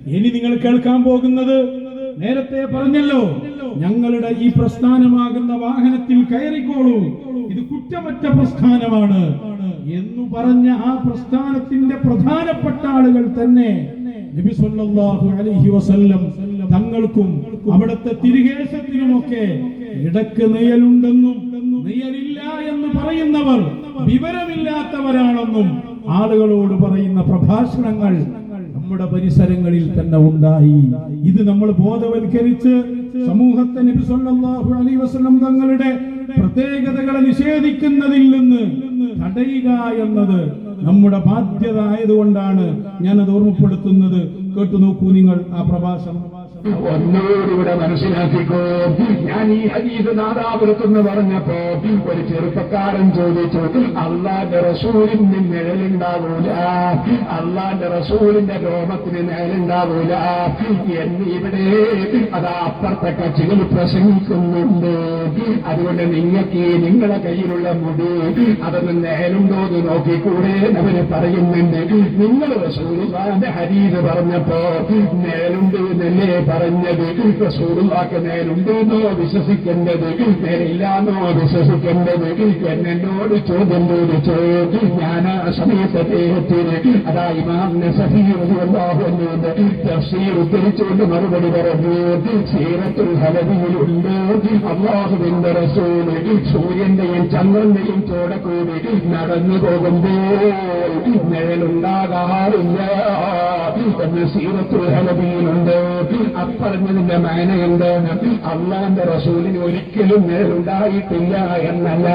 ഇനി നിങ്ങൾ കേൾക്കാൻ പോകുന്നത് നേരത്തെ പറഞ്ഞല്ലോ ഞങ്ങളുടെ ഈ പ്രസ്ഥാനമാകുന്ന വാഹനത്തിൽ കയറിക്കോളൂ. ഇത് കുറ്റമറ്റ പ്രസ്ഥാനമാണ് എന്ന് പറഞ്ഞ ആ പ്രസ്ഥാനത്തിന്റെ പ്രധാനപ്പെട്ട ആളുകൾ തന്നെ നബി സല്ലല്ലാഹു അലൈഹി വസല്ലം തങ്ങൾക്കും അവിടുത്തെ തിരികേശത്തിനുമൊക്കെ ഇടയ്ക്ക് നെയ്യലുണ്ടെന്നും നെയ്യലില്ല എന്ന് പറയുന്നവർ വിവരമില്ലാത്തവരാണെന്നും ആളുകളോട് പറയുന്ന പ്രഭാഷണങ്ങൾ നമ്മുടെ പരിസരങ്ങളിൽ തന്നെ ഉണ്ടായി. ഇത് നമ്മൾ ബോധവൽക്കരിച്ച് സമൂഹത്തെ നബി സല്ലല്ലാഹു അലൈഹി വസല്ലം തങ്ങളുടെ പ്രത്യേകതകളെ നിഷേധിക്കുന്നതിൽ നിന്ന് തടയുക എന്നത് നമ്മുടെ ബാധ്യത ആയതുകൊണ്ടാണ് ഞാൻ ഓർമ്മപ്പെടുത്തുന്നത്. കേട്ടു നോക്കൂ നിങ്ങൾ ആ പ്രഭാഷണം. ഒന്നോടിവിടെ മനസ്സിലാക്കിക്കോ. ഞാൻ ഈ ഹരീത് നാദാപുരത്തെന്ന് പറഞ്ഞപ്പോ ഒരു ചെറുപ്പക്കാരൻ ചോദിച്ചു അള്ളാന്റെ റസൂലിന് നിഴലുണ്ടാവൂല? അള്ളാന്റെ റസൂലിന്റെ രോമത്തിന് നിഴലുണ്ടാവൂല? എന്ന് ഇവിടെ അത് അപ്പുറത്തെ കക്ഷികൾ പ്രസംഗിക്കുന്നുണ്ട്. അതുകൊണ്ട് നിങ്ങൾക്ക് നിങ്ങളെ കയ്യിലുള്ള മുടി അതൊന്ന് നേരുണ്ടോ എന്ന് നോക്കിക്കൂടെ അവർ പറയുന്നുണ്ട്. നിങ്ങൾ റസൂലിന്റെ ഹരീത് പറഞ്ഞപ്പോ നേരുണ്ട് എന്നല്ലേ പറഞ്ഞത്? റസൂലുള്ളാക്ക് നേരുണ്ടെന്നോ വിശ്വസിക്കേണ്ടത്? നേരില്ലാന്നോ വിശ്വസിക്കേണ്ടത്? എന്നോട് ചോദ്യം ചോദിച്ചു? ഞാൻ ആ സമയത്ത് അദ്ദേഹത്തിന് അതാ ഇമാം നസഫീറുണ്ട് തഫ്സീർ ഉദ്ധരിച്ചുകൊണ്ട് മറുപടി പറഞ്ഞു സീറത്തുൽ ഹലബിയിലുണ്ട് അള്ളാഹുവിന്റെ റസൂൽ സൂര്യന്റെയും ചന്ദ്രന്റെയും ചോട കൂടി നടന്നു പോകുമ്പോൾ നിഴലുണ്ടാകാറില്ല എന്ന് സീറത്തുൽ ഹലബിയിലുണ്ട് അപ്പറഞ്ഞതിന്റെ മേനയുണ്ട്. അള്ളാന്റെ റസൂലിന് ഒരിക്കലും നേരുണ്ടായിട്ടില്ല എന്നല്ല.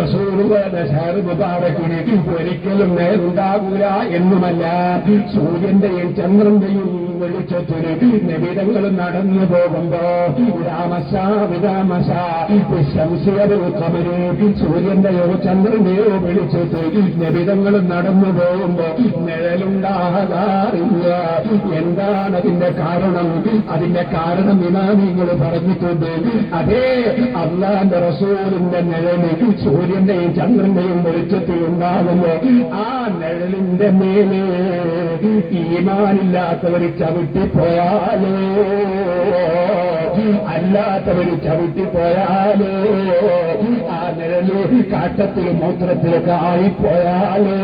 റസൂലുകളുടെ ഷാറ് മുബാറക്കിന് ഒരിക്കലും നേരുണ്ടാകൂല എന്നുമല്ല. സൂര്യന്റെയും ചന്ദ്രന്റെയും വെളിച്ചത്തിന് നിബിടങ്ങൾ നടന്നു പോകുമ്പോ രാമശ വിരാമശ കമര് സൂര്യന്റെയോ ചന്ദ്രന്റെയോ വെളിച്ചത്ത് നബിതങ്ങൾ നടന്നു പോകുമ്പോ നിഴലുണ്ടാകാറില്ല എന്താണ് അതിന്റെ കാരണം? അതിന്റെ കാരണം ഇമാമിങ്ങൾ പറഞ്ഞിട്ടുണ്ട്? അതേ അള്ളാന്റെ റസൂലിന്റെ നിഴൽ സൂര്യന്റെയും ചന്ദ്രന്റെയും വെളിച്ചത്തിൽ ഉണ്ടാകുമ്പോ ആ നിഴലിന്റെ മേലെ ഈമാനില്ലാത്തവർ ചവിട്ടിപ്പോയാലോ? അല്ലാത്തവര് ചവിട്ടിപ്പോയാലോ? ആ നിഴൽ കാട്ടത്തിൽ മൂത്രത്തിലൊക്കെ ആയിപ്പോയാലോ?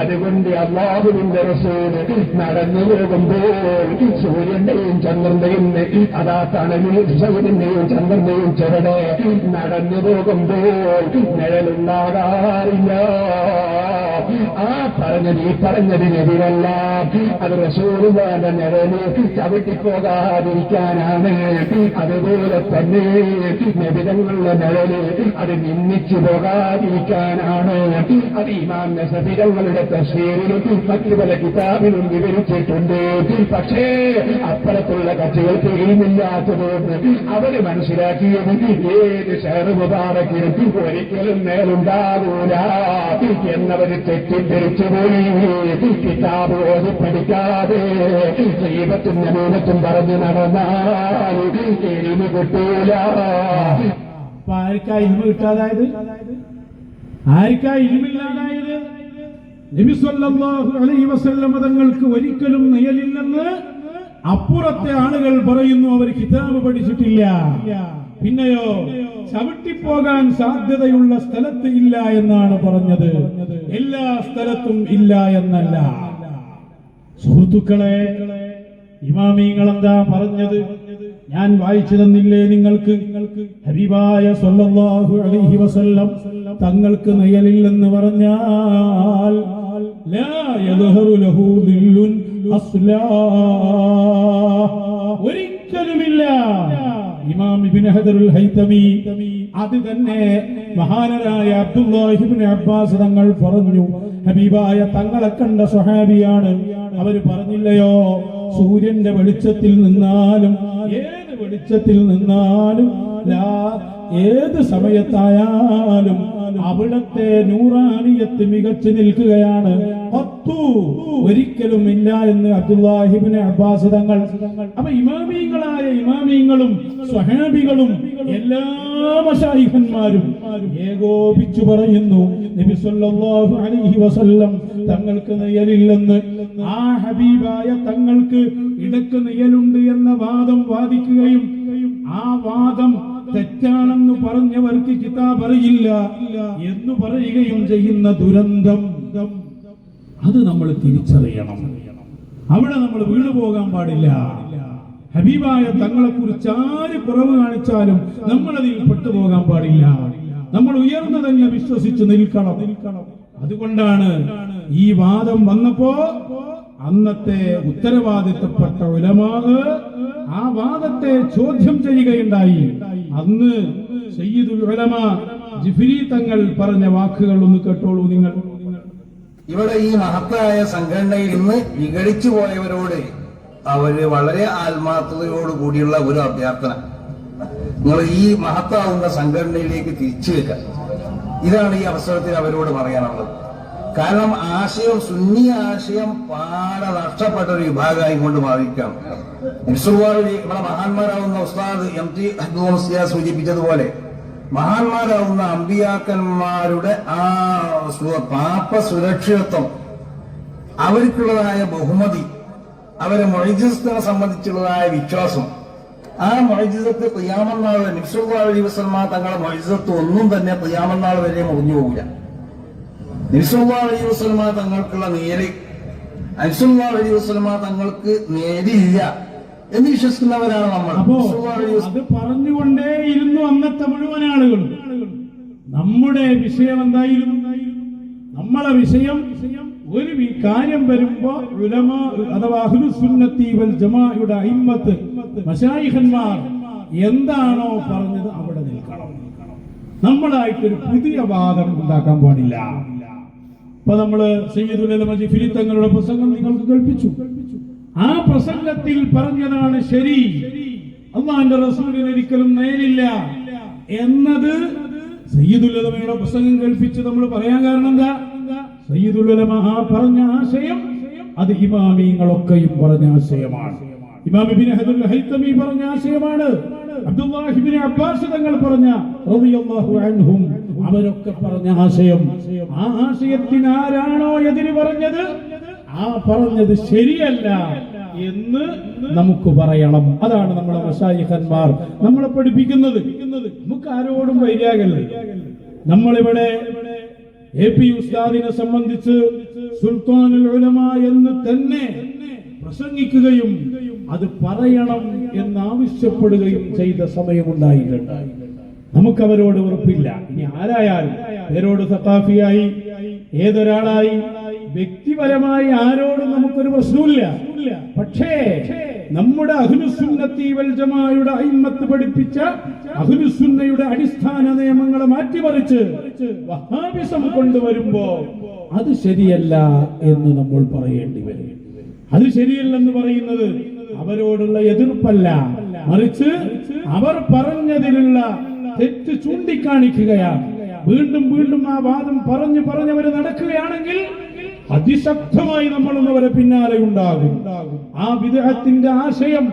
അതുകൊണ്ട് അള്ളാഹുവിന്റെ റസൂൽ നടന്നു പോകുമ്പോൾ സൂര്യന്റെയും ചന്ദ്രന്റെയും അതാ തണലിൽ സൂര്യന്റെയും ചന്ദ്രന്റെയും ചെറുടെ നടന്നു പോകുമ്പോൾ നിഴലുണ്ടാകാറില്ല. ആ പറഞ്ഞത് ഈ പറഞ്ഞതിനെതിരല്ല. അത് റസൂലുമാന്റെ നിഴൽ ചവിട്ടിപ്പോകാതിരിക്കാനാണ് അതുപോലെ തന്നെ നബിതങ്ങളുടെ നിഴൽ അത് നിന്ദിച്ചു പോകാതിരിക്കാനാണ് അത് ഇമാം നസബിതങ്ങളുടെ തശ്ശേരിലും മറ്റു പല കിതാബിലും വിവരിച്ചിട്ടുണ്ട്. പക്ഷേ അപ്പുറത്തുള്ള കക്ഷികൾക്ക് ഇൽമില്ലാത്തതുകൊണ്ട് അവർ മനസ്സിലാക്കിയത് ഏത് ഷെയർ മുബാറക്കിനും ഒരിക്കലും മേലുണ്ടാകൂല എന്നവര് തെറ്റിദ്ധരിച്ചു പോയി. കിതാബ് ഓതി പഠിക്കാതെ ദൈവത്തിന്റെ മൂലത്തും പറഞ്ഞു കിട്ടൂല അപ്പൊ തങ്ങൾക്ക് ഒരിക്കലും നിയലില്ലെന്ന് അപ്പുറത്തെ ആളുകൾ പറയുന്നു അവർ കിതാബ് പഠിച്ചിട്ടില്ല. പിന്നെയോ ചവിട്ടിപ്പോകാൻ സാധ്യതയുള്ള സ്ഥലത്ത് ഇല്ല എന്നാണ് പറഞ്ഞത്. എല്ലാ സ്ഥലത്തും ഇല്ല എന്നല്ല. സുഹൃത്തുക്കളെ ഇമാമീങ്ങൾ എന്താ പറഞ്ഞത്? ഞാൻ വായിച്ചു തന്നില്ലേ നിങ്ങൾക്ക്? ഹബീബായ സല്ലല്ലാഹു അലൈഹി വസല്ലം തങ്ങൾക്ക് നയലില്ലെന്ന് പറഞ്ഞാൽ ലാ അസ്ലാ. ഒരിക്കലുമില്ല. ഇമാം ഇബ്നു ഹദറുൽ ഹൈതമി അത് തന്നെ മഹാനരായ അബ്ദുല്ലാഹിബ്നു അബ്ബാസ് തങ്ങൾ പറഞ്ഞു ഹബീബായ തങ്ങളെ കണ്ട സ്വഹാബിയാണ്. അവർ പറഞ്ഞില്ലയോ? സൂര്യന്റെ വെളിച്ചത്തിൽ നിന്നാലും ഏത് വെളിച്ചത്തിൽ നിന്നാലും ലാ ഏത് സമയത്തായാലും അവിടത്തെ നൂറാനിയത്ത് മികച്ചു നിൽക്കുകയാണ്. പത്തു ഒരിക്കലും ഇല്ല എന്ന് അബ്ദുല്ലാഹിബിന് അബ്ബാസ് തങ്ങൾ. അപ്പൊ ഇമാമീങ്ങളായ ഇമാമീങ്ങളും സ്വഹാബികളും എല്ലാ മശായിഖന്മാരും ഏകോപിച്ചു പറയുന്നു നബി സല്ലല്ലാഹു അലൈഹി വസല്ലം തങ്ങൾക്ക് നിയലില്ലെന്ന് ആ ഹബീബായ തങ്ങൾക്ക് ഇടയ്ക്ക് നിയലുണ്ട് എന്ന വാദം വാദിക്കുകയും ആ വാദം തെറ്റാണെന്ന് പറഞ്ഞവർക്ക് കിതാബ് അറിയില്ല എന്ന് പറയുകയും ചെയ്യുന്ന ദുരന്തം. അത് നമ്മൾ തിരിച്ചറിയണം. അവിടെ നമ്മൾ വീണു പോകാൻ പാടില്ല. ഹബീബായ തങ്ങളെ കുറിച്ച് ആര് കുറവ് കാണിച്ചാലും നമ്മൾ അതിൽ പെട്ടുപോകാൻ പാടില്ല. നമ്മൾ ഉയർന്നു തന്നെ വിശ്വസിച്ച് നിൽക്കണം. അതുകൊണ്ടാണ് ഈ വാദം വന്നപ്പോ അന്നത്തെ ഉത്തരവാദിത്തപ്പെട്ട ഉലമാവ് ആ വാദത്തെ ചോദ്യം ചെയ്യുകയുണ്ടായി. അന്ന് സയ്യിദുൽ ഉലമ ജിഫിരി തങ്ങൾ പറഞ്ഞ വാക്കുകൾ ഒന്ന് കേട്ടോളൂ നിങ്ങൾ. ഇവിടെ ഈ മഹത്തായ സംഘടനയിൽ നിന്ന് വിഘടിച്ചു പോയവരോട് അവർ വളരെ ആത്മാർത്ഥതയോട് കൂടിയുള്ള ഒരു അഭ്യർത്ഥന. നിങ്ങൾ ഈ മഹത്താവുന്ന സംഘടനയിലേക്ക് തിരിച്ചു വെക്കുക. ഇതാണ് ഈ അവസരത്തിൽ അവരോട് പറയാനുള്ളത്. കാരണം ആശയം സുന്നി ആശയം പാടെ നഷ്ടപ്പെട്ട ഒരു വിഭാഗമായി കൊണ്ട് നിസുവാറി നമ്മുടെ മഹാന്മാരാവുന്ന ഉസ്താദ് എം ടി ഹദ്സിയ സൂചിപ്പിച്ചതുപോലെ മഹാന്മാരാവുന്ന അമ്പിയാക്കന്മാരുടെ ആ പാപ്പ പാപ സുരക്ഷിതത്വം അവർക്കുള്ളതായ ബഹുമതി അവരെ മൊഴിജിസത്തിനെ സംബന്ധിച്ചുള്ളതായ വിശ്വാസം ആ മൊഴിജിസത്ത് പ്രിയാമന്നാൾ നിസുല്ലാ ദിവസന്മാർ തങ്ങളുടെ മൊഴിജിസത്ത് ഒന്നും തന്നെ പ്രിയാമന്നാൾ വരെ മുറിഞ്ഞു പോകില്ല നിസുല്ലാ അലി വസൽമ തങ്ങൾക്കുള്ള നേര്. അൻസുല്ലാ അലി വസ്ലമ തങ്ങൾക്ക് നേരില്ല എന്ന് വിശ്വസിക്കുന്നവരാണ് നമ്മൾ. അത് പറഞ്ഞുകൊണ്ടേയിരുന്നു അന്നത്തെ മുഴുവൻ ആളുകളും. നമ്മുടെ വിഷയം എന്തായിരുന്നു? നമ്മളെ വിഷയം ഒരു കാര്യം വരുമ്പോ ഉലമ അഥവാ അഹ്ലുസുന്നത്തി വൽ ജമാഅയുടെ അയിമ്മത്ത് മശായിഖന്മാർ എന്താണോ പറഞ്ഞത് അവിടെ നിൽക്കണം. നമ്മളായിട്ടൊരു പുതിയ വാദം ഉണ്ടാക്കാൻ പാടില്ല. ഇപ്പൊ നമ്മൾ സയ്യിദുൽ ഫിരിത്തങ്ങളുടെ പ്രസംഗം നിങ്ങൾക്ക് കേൾപ്പിച്ചു. ആ പ്രസംഗത്തിൽ പറഞ്ഞതാണ് ശരി. അള്ളാന്റെ റസൂലിന് ഒരിക്കലും നേരില്ല എന്നത് സയ്യിദുലമയുടെ പ്രസംഗം കേൾപ്പിച്ച് നമ്മൾ പറയാൻ കാരണം എന്താ? സയ്യിദുലമ പറഞ്ഞ ആശയം അത് ഇമാമിങ്ങളൊക്കെയും പറഞ്ഞ ആശയമാണ്. ഇമാം ഇബ്നു ഹജറുൽ ഹൈതമി പറഞ്ഞ ആശയമാണ്. അബ്ദുല്ലാഹിബ്നു അബ്ബാസ് തങ്ങൾ പറഞ്ഞ അൻഹും അവരൊക്കെ പറഞ്ഞ ആശയം ആ ആശയത്തിന് ആരാണോ എതിര് പറഞ്ഞത്? ആ പറഞ്ഞത് ശരിയല്ല എന്ന് നമുക്ക് പറയണം. അതാണ് നമ്മുടെ മഷായിഖന്മാർ നമ്മളെ പഠിപ്പിക്കുന്നത്. നമുക്ക് ആരോടും വൈരാഗല്ല നമ്മളിവിടെ എ പി ഉസ്താദിനെ സംബന്ധിച്ച് സുൽത്താനുൽ ഉലമ എന്ന് തന്നെ പ്രസംഗിക്കുകയും അത് പറയണം എന്ന് ആവശ്യപ്പെടുകയും ചെയ്ത സമയമുണ്ടായിട്ടുണ്ട് നമുക്ക് അവരോട് ഉറപ്പില്ല. ഇനി ആരായാലും പേരോട് സത്താഫിയായി ഏതൊരാളായി വ്യക്തിപരമായി ആരോടും നമുക്കൊരു പ്രശ്നമില്ല പക്ഷേ നമ്മുടെ അഹ്ലുസുന്നത്തി വൽ ജമാഅയുടെ അയിമ്മത്ത് പഠിപ്പിച്ച അഹ്ലുസുന്നയുടെ അടിസ്ഥാന നിയമങ്ങളെ മാറ്റിമറിച്ച് വഹാബിസം കൊണ്ടുവരുമ്പോ അത് ശരിയല്ല എന്ന് നമ്മൾ പറയേണ്ടി വരും. അത് ശരിയല്ലെന്ന് പറയുന്നത് അവരോടുള്ള എതിർപ്പല്ല. മറിച്ച് അവർ പറഞ്ഞതിലുള്ള തെറ്റ് ചൂണ്ടിക്കാണിക്കുകയാണ്. വീണ്ടും വീണ്ടും ആ വാദം പറഞ്ഞു പറഞ്ഞവർ നടക്കുകയാണെങ്കിൽ അതിശക്തമായി നമ്മളൊന്നും അവരെ പിന്നാലെ ഉണ്ടാകും. ആ വിദേഹത്തിന്റെ ആശയം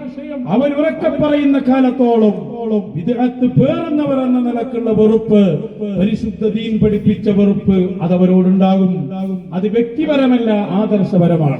അവർ ഉറക്കെ പറയുന്ന കാലത്തോളം വിദേഹത്ത് പേറുന്നവർ എന്ന നിലക്കുള്ള വെറുപ്പ് പരിശുദ്ധ ദീൻ പഠിപ്പിച്ച വെറുപ്പ് അത് അവരോടുണ്ടാകും അത് വ്യക്തിപരമല്ല ആദർശപരമാണ്.